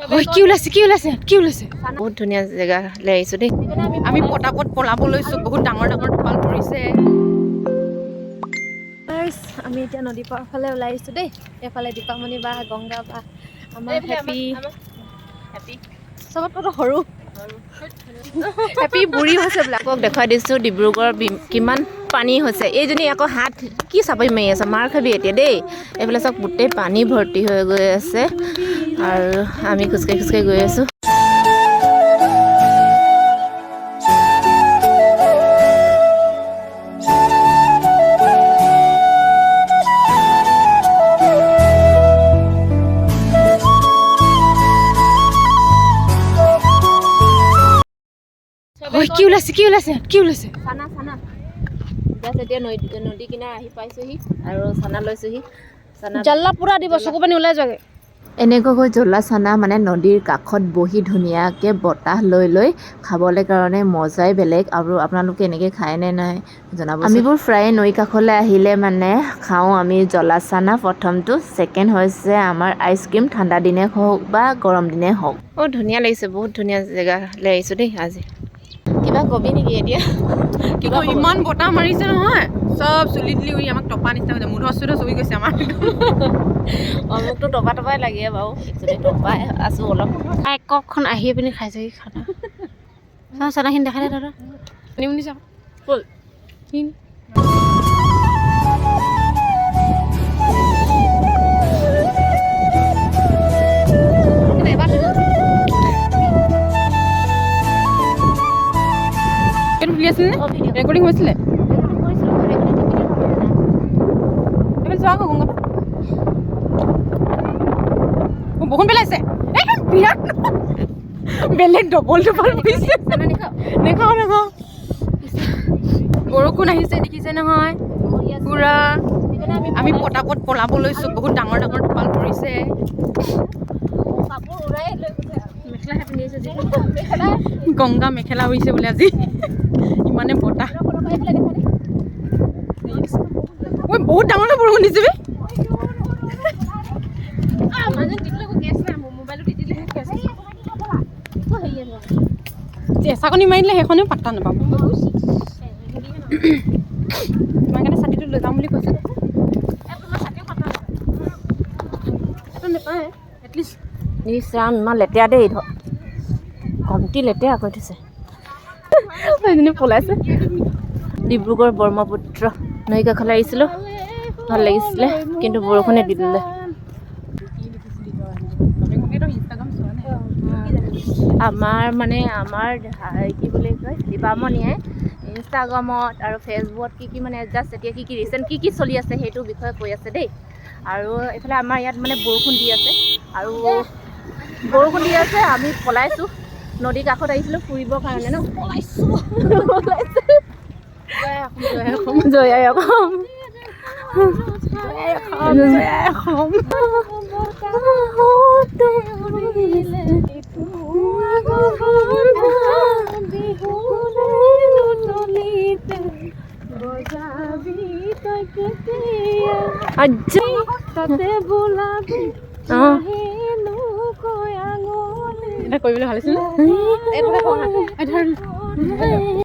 ঐ কি ওলাইছে কি ওলাইছে কি ওলাইছে? বহুত ধুনীয়া জেগালৈ আহিছোঁ দেই। আমি পতাপত পলাব লৈছোঁ বহুত ডাঙৰ ডাঙৰ টোপাল পৰিছে। আমি এতিয়া নদী পাৰৰ ফালে ওলাই আহিছোঁ দেই। এইফালে দীপামণি বা গংগা বা আমাৰ হেপী হেপী চবতকৈ সৰু। হেপী বুঢ়ী হৈছে বোলে আকৌ দেখুৱাই দিছোঁ ডিব্ৰুগড়ৰ বি- কিমান পানী হৈছে। এইজনী আকৌ হাত কি চাপৰি মাৰি আছে মাৰ খাবি এতিয়া দেই। এইফালে চব গোটেই পানী ভৰ্তি হৈ গৈ আছে। আৰু আমি খোজকাঢ়ি খোজকাঢ়ি গৈ আছোঁ ঐ কি ওলাইছে কি ওলাইছে কি ওলাইছে? চানা চানা। জাষ্ট এতিয়া নদী নদী কিনাৰ আহি পাইছোহি আৰু চানা লৈছোহি। চানা জাল্লা পুৰা দিব চকু পানী ওলাই যাগে এনেকুৱাকৈ জ্বলা চানা মানে নদীৰ কাষত বহি ধুনীয়াকৈ বতাহ লৈ লৈ খাবলৈ কাৰণে মজাই বেলেগ। আৰু আপোনালোকে এনেকৈ খায় নে নাই জনাব আমিবোৰ প্ৰায়ে নৈ কাষলৈ আহিলে মানে খাওঁ আমি জ্বলা চানা প্ৰথমটো ছেকেণ্ড হৈছে আমাৰ আইচক্ৰীম ঠাণ্ডা দিনে হওক বা গৰম দিনে হওক। অঁ ধুনীয়া লাগিছে বহুত ধুনীয়া জেগালৈ আহিছোঁ দেই আজি। কিবা কবি নেকি এতিয়া? কিবা? ইমান বতাহ মাৰিছে নহয়। চব চুলি তুলি উৰি আমাক টপা নিচিনা হৈছে। মুধ চুধ চুই গৈছে আমাৰ অঁ মোকতো টপা টপাই লাগে বাৰু। একচুৱেলি টপাই আছোঁ অলপ। এককখন আহি পিনি খাইছেহি খানা? চাওঁ চানাখিনি দেখাই দে দাদা? নিমনি চাওক ব'ল এইটো খুলি আছিলে নে ৰেকৰ্ডিং হৈছিলে এইফালে চোৱা আকৌ গংগা বৰষুণ পেলাইছে বিৰাট বেলেগ ডবল ডবল পৰিছে নেখাওঁ নেখাওঁ বৰষুণ আহিছে দেখিছে নহয়। পুৰা। আমি পতাপত পলাব লৈছোঁ। বহুত ডাঙৰ ডাঙৰ টোপাল পৰিছে। গংগা মেখেলা হৈছে বোলে আজি। ঐ বহুত ডাঙৰ বৰষুণ দিছে বে। চেঁচাকণি মাৰিলে সেইখনেও পাত্তা নাপাব। তোমাৰ কাৰণে ছাতিটো লৈ যাম বুলি কৈছে। নাপায় এটলিষ্ট ৰাম ইমান লেতেৰা দেই কমটি লেতেৰা কৰি থৈছে। সেইজনী পলাইছে। ডিব্ৰুগড় ব্ৰহ্মপুত্ৰ নৈ কাষলৈ আহিছিলোঁ। ভালো লাগিছিলে, কিন্তু বৰষুণে দি দিলে। আমাৰ মানে আমাৰ কি বুলি কয়, দীপামণিয়ে ইনষ্টাগ্ৰামত আৰু ফেচবুকত কি কি মানে জাষ্ট এতিয়া কি কি ৰিচেণ্ট কি কি চলি আছে সেইটোৰ বিষয়ে কৈ আছে দেই। আৰু এইফালে আমাৰ ইয়াত মানে বৰষুণ দি আছে। আৰু বৰষুণ দি আছে, আমি পলাইছোঁ। নদীৰ কাষত আহিছিলোঁ ফুৰিবৰ কাৰণে ন? পলাইছোঁ জয়াই অসম। জয়াই অসম আজ্জা অঁ। এটা কৰিবলৈ ভালো আছিল